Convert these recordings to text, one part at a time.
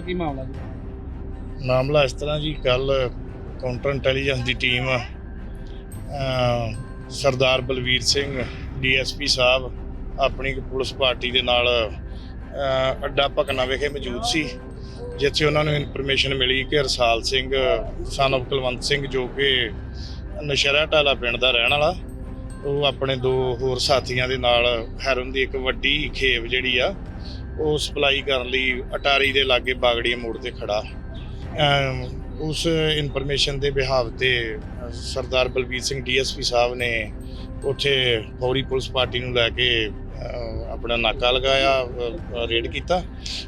ਕੀ ਮਾਮਲਾ ਜੀ? ਮਾਮਲਾ ਇਸ ਤਰ੍ਹਾਂ ਜੀ ਕੱਲ ਕਾਊਂਟਰ ਇੰਟੈਲੀਜੈਂਸ ਦੀ ਟੀਮ ਸਰਦਾਰ ਬਲਵੀਰ ਸਿੰਘ ਡੀਐਸਪੀ ਸਾਹਿਬ, ਆਪਣੀ ਪੁਲਿਸ ਪਾਰਟੀ ਦੇ ਨਾਲ ਅੱਡਾ ਭਕਨਾ ਵਿਖੇ ਮੌਜੂਦ ਸੀ, ਜਿੱਥੇ ਉਹਨਾਂ ਨੂੰ ਇਨਫੋਰਮੇਸ਼ਨ ਮਿਲੀ ਕਿ ਰਸਾਲ ਸਿੰਘ ਸਨ of ਕੁਲਵੰਤ ਸਿੰਘ, ਜੋ ਕਿ ਨਸ਼ਹਿਰਾ ਢਾਲਾ ਪਿੰਡ ਦਾ ਰਹਿਣ ਵਾਲਾ, ਉਹ ਆਪਣੇ ਦੋ ਹੋਰ ਸਾਥੀਆਂ ਦੇ ਨਾਲ, ਹੈਰਨ ਦੀ ਇੱਕ ਵੱਡੀ ਖੇਪ ਜਿਹੜੀ ਆ ਉਹ ਸਪਲਾਈ ਕਰਨ ਲਈ ਅਟਾਰੀ ਦੇ ਲਾਗੇ ਬਾਗੜੀ ਮੋੜ ਤੇ ਖੜਾ। ਉਸ ਇਨਫੋਰਮੇਸ਼ਨ ਦੇ ਬਿਹਾਵ ਤੇ Sardar Balbir Singh D S P ਸਾਹਿਬ ਨੇ ਉੱਥੇ ਫੌਰੀ ਪੁਲਿਸ ਪਾਰਟੀ ਨੂੰ ਲੈ ਕੇ ਆਪਣਾ ਨਾਕਾ ਲਗਾਇਆ ਰੇਡ ਕੀਤਾ।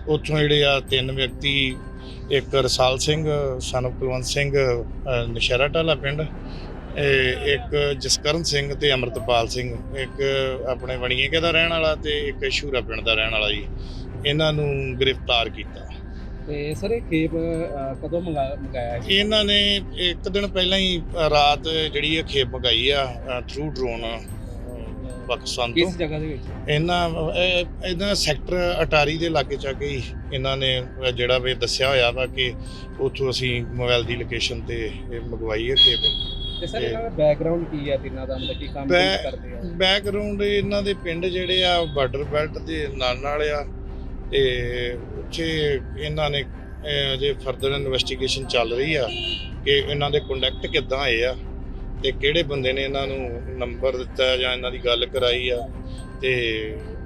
ਉੱਥੋਂ ਜਿਹੜੇ ਆ ਤਿੰਨ ਵਿਅਕਤੀ, ਇੱਕ ਰਸਾਲ ਸਿੰਘ son ਕੁਲਵੰਤ ਸਿੰਘ ਨਸ਼ਹਿਰਾ ਢਾਲਾ ਪਿੰਡ ਇੱਕ ਜਸਕਰਨ ਸਿੰਘ ਤੇ ਅਮਰਤਪਾਲ ਸਿੰਘ ਇੱਕ ਆਪਣੇ ਵਣੀਏਕੇ ਦਾ ਰਹਿਣ ਵਾਲਾ ਤੇ ਇੱਕ ਸ਼ੂਰਾ ਪਿੰਡ ਦਾ ਰਹਿਣ ਵਾਲਾ ਜੀ। ਇਹਨਾਂ ਨੂੰ ਗ੍ਰਿਫਤਾਰ ਕੀਤਾ। ਤੇ ਸਰ ਇਹ ਖੇਪ ਕਦੋਂ ਮੰਗਾ ਮੰਗਾਇਆ ਇਹਨਾਂ ਨੇ ਇੱਕ ਦਿਨ ਪਹਿਲਾਂ ਹੀ ਰਾਤ ਜਿਹੜੀ ਇਹ ਖੇਪ ਮੰਗਾਈ ਆ ਥਰੂ ਡਰੋਨ ਪਾਕਿਸਤਾਨ ਤੋਂ। ਕਿਸ ਜਗ੍ਹਾ ਦੇ ਵਿੱਚ? ਇਹਨਾਂ ਇਹ- ਇਹਨਾਂ ਸੈਕਟਰ ਅਟਾਰੀ ਦੇ ਲਾਗੇ ਚਾਗੇ ਹੀ ਇਹਨਾਂ ਨੇ ਜਿਹੜਾ ਵੀ ਦੱਸਿਆ ਹੋਇਆ ਵਾ ਕਿ ਉੱਥੋਂ ਅਸੀਂ ਮੋਬਾਈਲ ਦੀ ਲੋਕੇਸ਼ਨ ਤੇ ਇਹ ਮੰਗਵਾਈ ਹੈ ਖੇਪ। ਤੇ ਸਰ ਇਹਨਾਂ ਦਾ ਬੈਕਗ੍ਰਾਉਂਡ ਕੀ ਹੈ ਤਿੰਨਾਂ ਦਾ ਮਤਲਬ ਕੀ ਕੰਮ ਬੈ- ਕੀ ਕਰਦੇ ਆ? ਬੈਕਗ੍ਰਾਉਂਡ ਇਹਨਾਂ ਦੇ ਪਿੰਡ ਜਿਹੜੇ ਆ ਬਾਰਡਰ ਬੈਲਟ ਦੇ ਨਾਲ ਨਾਲ ਆ ਤੇ ਉੱਥੇ ਇਹਨਾਂ ਨੇ ਅਜੇ ਫਰਦਰ ਇਨਵੈਸਟੀਗੇਸ਼ਨ ਚੱਲ ਰਹੀ ਆ ਕਿ ਇਹਨਾਂ ਦੇ ਕੰਟੈਕਟ ਕਿੱਦਾਂ ਆਏ ਆ ਤੇ ਕਿਹੜੇ ਬੰਦੇ ਨੇ ਇਹਨਾਂ ਨੂੰ ਨੰਬਰ ਦਿੱਤਾ ਜਾਂ ਇਹਨਾਂ ਦੀ ਗੱਲ ਕਰਾਈ ਆ। ਤੇ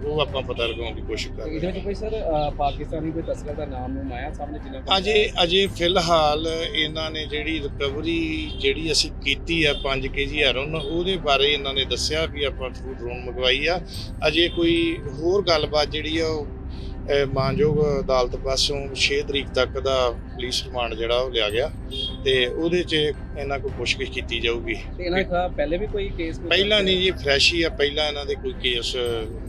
ਉਹ ਆਪਾਂ ਪਤਾ ਲਗਾਉਣ ਦੀ ਕੋਸ਼ਿਸ਼ ਕਰ ਰਹੇ ਇਹਦੇ ਹਾਂ। ਵਿੱਚ ਕੋਈ ਸਰ ਪਾਕਿਸਤਾਨੀ ਕੋਈ ਤਸਕਰ ਦਾ ਨਾਮ ਨੂੰ ਆਇਆ ਸਾਹਮਣੇ ਜਿਨ੍ਹਾਂ ਕੋਲ- ਅਜੇ ਅਜੇ ਫਿਲਹਾਲ ਇਹਨਾਂ ਨੇ ਜਿਹੜੀ ਰਿਕਵਰੀ ਜਿਹੜੀ ਅਸੀਂ ਕੀਤੀ ਆ 5 ਕੇਜੀ ਹੈਰੋਨ ਉਹਦੇ ਬਾਰੇ ਇਹਨਾਂ ਨੇ ਦੱਸਿਆ ਵੀ ਆਪਾਂ ਥਰੂ ਡਰੋਨ ਮੰਗਵਾਈ ਆ। ਅਜੇ ਕੋਈ ਹੋਰ ਗੱਲਬਾਤ ਜਿਹੜੀ ਆ ਉਹ ਮਾਨਯੋਗ ਅਦਾਲਤ ਪਾਸੋਂ 6 ਤਰੀਕ ਤੱਕ ਦਾ ਪੁਲਿਸ ਰਿਮਾਂਡ ਜਿਹੜਾ ਉਹ ਲਿਆ ਗਿਆ ਤੇ ਉਹਦੇ 'ਚ ਇਹਨਾਂ ਕੋਲ ਪੁੱਛਗਿੱਛ ਕੀਤੀ ਜਾਊਗੀ। ਤੇ ਇਹਨਾਂ ਦੇ ਪਹਿਲੇ ਵੀ ਕੋਈ ਕੇਸ ਪਹਿਲਾਂ ਨਹੀਂ ਜੀ ਫਰੈਸ਼ ਹੀ ਆ ਪਹਿਲਾਂ ਇਹਨਾਂ ਦੇ ਕੋਈ ਕੇਸ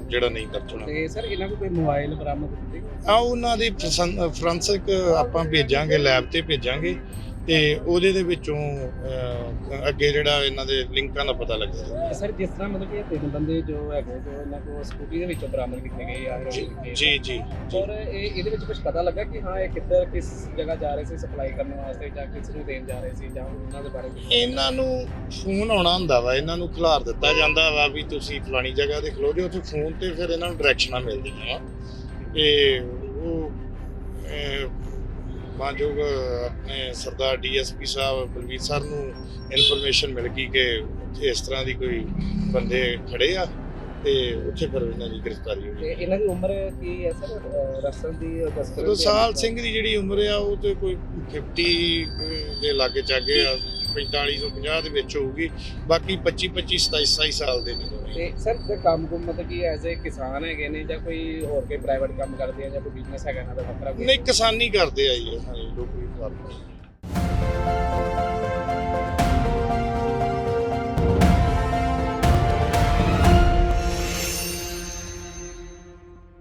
ਜਿਹੜਾ ਨਹੀਂ ਦਰਜ ਹੋਣਾ। ਤੇ ਸਰ ਇਹਨਾਂ ਕੋਲ ਕੋਈ ਮੋਬਾਈਲ ਬਰਾਮਦ ਕੀਤੇ ਆ ਉਹਨਾਂ ਦੀ ਫੋਰੈਂਸਿਕ ਆਪਾਂ ਭੇਜਾਂਗੇ ਲੈਬ ਤੇ ਭੇਜਾਂਗੇ। ਤੇ ਉਹਦੇ ਦੇ ਵਿੱਚੋਂ ਅਹ, ਅੱਗੇ ਜਿਹੜਾ ਇਹਨਾਂ ਦੇ ਲਿੰਕਾਂ ਦਾ ਪਤਾ ਲੱਗਦਾ ਤੇ ਸਰ ਜਿਸ ਤਰ੍ਹਾਂ ਮਤਲਬ ਕਿ ਇਹ ਤਿੰਨ ਬੰਦੇ ਜੋ ਹੈਗੇ ਜੋ ਇਹਨਾਂ ਕੋਲ ਸਕੂਟੀ ਦੇ ਵਿੱਚੋਂ ਬਰਾਮਦ ਕੀਤੇ ਗਏ ਆ ਜੀ। ਜੀ ਜੀ ਔਰ ਇਹ ਇਹਦੇ ਵਿੱਚ ਕੁਝ ਪਤਾ ਲੱਗਾ ਕਿ ਹਾਂ ਇਹ ਕਿੱਧਰ ਕਿਸ ਜਗ੍ਹਾ ਜਾ ਰਹੇ ਸੀ ਸਪਲਾਈ ਕਰਨ ਵਾਸਤੇ ਜਾਂ ਕਿਸ ਨੂੰ ਦੇਣ ਜਾ ਰਹੇ ਸੀ ਜਾਂ ਉਹਨਾਂ ਦੇ ਬਾਰੇ ਕੁਛ? ਇਹਨਾਂ ਨੂੰ ਫੋਨ ਆਉਣਾ ਹੁੰਦਾ ਵਾ ਇਹਨਾਂ ਨੂੰ ਖਿਲਾਰ ਦਿੱਤਾ ਜਾਂਦਾ ਵਾ ਵੀ ਤੁਸੀਂ ਫਲਾਣੀ ਜਗ੍ਹਾ ਤੇ ਖਲੋ ਜਾਓ ਉੱਥੇ ਫੋਨ ਤੇ ਫਿਰ ਇਹਨਾਂ ਨੂੰ ਡਾਇਰੈਕਸ਼ਨਾਂ ਮਿਲਦੀਆਂ ਵਾ ਇਹ ਉਹ ਮਾਨਯੋਗ ਆਪਣੇ ਸਰਦਾਰ ਡੀਐਸਪੀ ਸਾਹਿਬ ਬਲਵੀਰ ਸਰ ਨੂੰ ਇਨਫੋਰਮੇਸ਼ਨ ਮਿਲ ਗਈ ਕਿ ਉੱਥੇ ਇਸ ਤਰ੍ਹਾਂ ਦੀ ਕੋਈ ਬੰਦੇ ਖੜੇ ਆ ਤੇ ਉੱਥੇ ਫਿਰ ਇਹਨਾਂ ਦੀ ਗ੍ਰਿਫਤਾਰੀ ਹੋਈ। ਤੇ ਇਹਨਾਂ ਦੀ ਉਮਰ ਕੀ ਹੈ ਸਰ? ਰਸਲ ਦੀ ਤਸਕਰ ਰਸਾਲ ਸਿੰਘ ਦੀ ਜਿਹੜੀ ਉਮਰ ਆ ਉਹ ਤੇ ਕੋਈ 50 ਦੇ ਲਾਗੇ ਚਾਗੇ ਆ। 45 ਤੋਂ 50 ਦੇ ਵਿੱਚ ਹੋਊਗੀ। ਬਾਕੀ 25 25 27 27 ਸਾਲ ਦੇ ਨੇ। ਤੇ ਸਰ ਦੇ ਕੰਮ ਕੁਮ ਮਤਲਬ ਕਿ ਐਜ਼ ਅ ਕਿਸਾਨ ਹੈਗੇ ਨੇ ਜਾਂ ਕੋਈ ਹੋਰ ਕੋਈ ਪ੍ਰਾਈਵੇਟ ਕੰਮ ਕਰਦੇ ਆ ਜਾਂ ਕੋਈ ਬਿਜ਼ਨਸ ਹੈਗਾ ਇਹਨਾਂ ਦਾ ਵੱਖਰਾ ਕੋਈ? ਨਹੀਂ ਕਿਸਾਨੀ ਕਰਦੇ ਆ ਜੀ ਹਾਂਜੀ ਲੋਕੀ ਕਰਦੇ